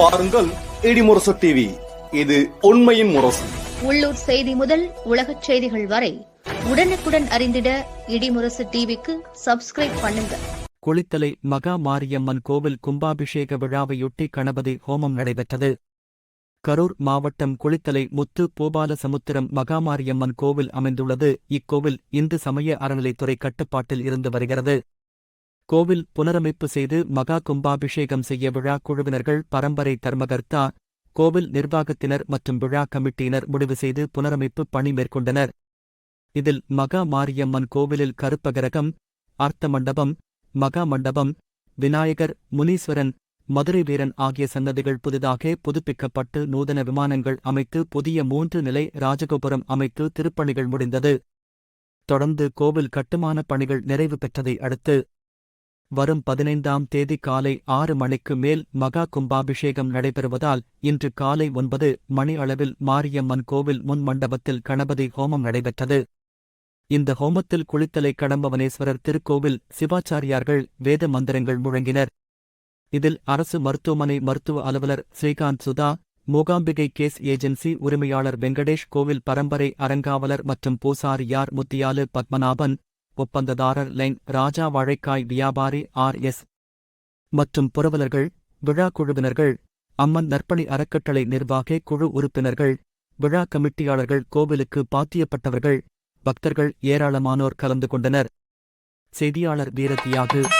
பாருங்கள் இடிமுரசு டிவி இது உண்மையின் முரசு. உள்ளூர் செய்தி முதல் உலகச் செய்திகள் வரை உடனுக்குடன் அறிந்திட இடிமுரசு டிவிக்கு சப்ஸ்கிரைப் பண்ணுங்க. குளித்தலை மகா மாரியம்மன் கோவில் கும்பாபிஷேக விழாவையொட்டி கணபதி ஹோமம் நடைபெற்றது. கரூர் மாவட்டம் குளித்தலை முத்து பூபாலசமுத்திரம் மகாமாரியம்மன் கோவில் அமைந்துள்ளது. இக்கோவில் இந்து சமய அறநிலைத்துறை கட்டுப்பாட்டில் இருந்து வருகிறது. கோவில் புனரமைப்பு செய்து மகா கும்பாபிஷேகம் செய்ய விழா குழுவினர்கள் பரம்பரை தர்மகர்த்தா கோவில் நிர்வாகத்தினர் மற்றும் விழா கமிட்டியினர் முடிவு செய்து புனரமைப்பு பணி மேற்கொண்டனர். இதில் மகா மாரியம்மன் கோவிலில் கருப்பகரகம் அர்த்த மண்டபம் மகா மண்டபம் விநாயகர் முனீஸ்வரன் மதுரை வீரன் ஆகிய சன்னதிகள் புதிதாக புதுப்பிக்கப்பட்டு நூதன விமானங்கள் அமைத்து புதிய மூன்று நிலை ராஜகோபுரம் அமைத்து திருப்பணிகள் முடிந்தது. தொடர்ந்து கோவில் கட்டுமான பணிகள் நிறைவு பெற்றதை அடுத்து வரும் பதினைந்தாம் தேதி காலை ஆறு மணிக்கு மேல் மகா கும்பாபிஷேகம் நடைபெறுவதால் இன்று காலை ஒன்பது மணி அளவில் மாரியம்மன் கோவில் முன் மண்டபத்தில் கணபதி ஹோமம் நடைபெற்றது. இந்த ஹோமத்தில் குளித்தலை கடம்பவனேஸ்வரர் திருக்கோவில் சிவாச்சாரியார்கள் வேத மந்திரங்கள் முழங்கினர். இதில் அரசு மருத்துவமனை மருத்துவ அலுவலர் ஸ்ரீகாந்த் சுதா மூகாம்பிகை கேஸ் ஏஜென்சி உரிமையாளர் வெங்கடேஷ் கோவில் பரம்பரை அறங்காவலர் மற்றும் பூசாரியார் முத்தியாலு பத்மநாபன் ஒப்பந்ததாரர் லைன் ராஜா வாழைக்காய் வியாபாரி ஆர் எஸ். மற்றும் புரவலர்கள் விழா குழுவினர்கள் அம்மன் நற்பணி அறக்கட்டளை நிர்வாக குழு உறுப்பினர்கள் விழா கமிட்டியாளர்கள் கோவிலுக்கு பாத்தியப்பட்டவர்கள் பக்தர்கள் ஏராளமானோர் கலந்து கொண்டனர். செய்தியாளர் வீரத்தியாகு.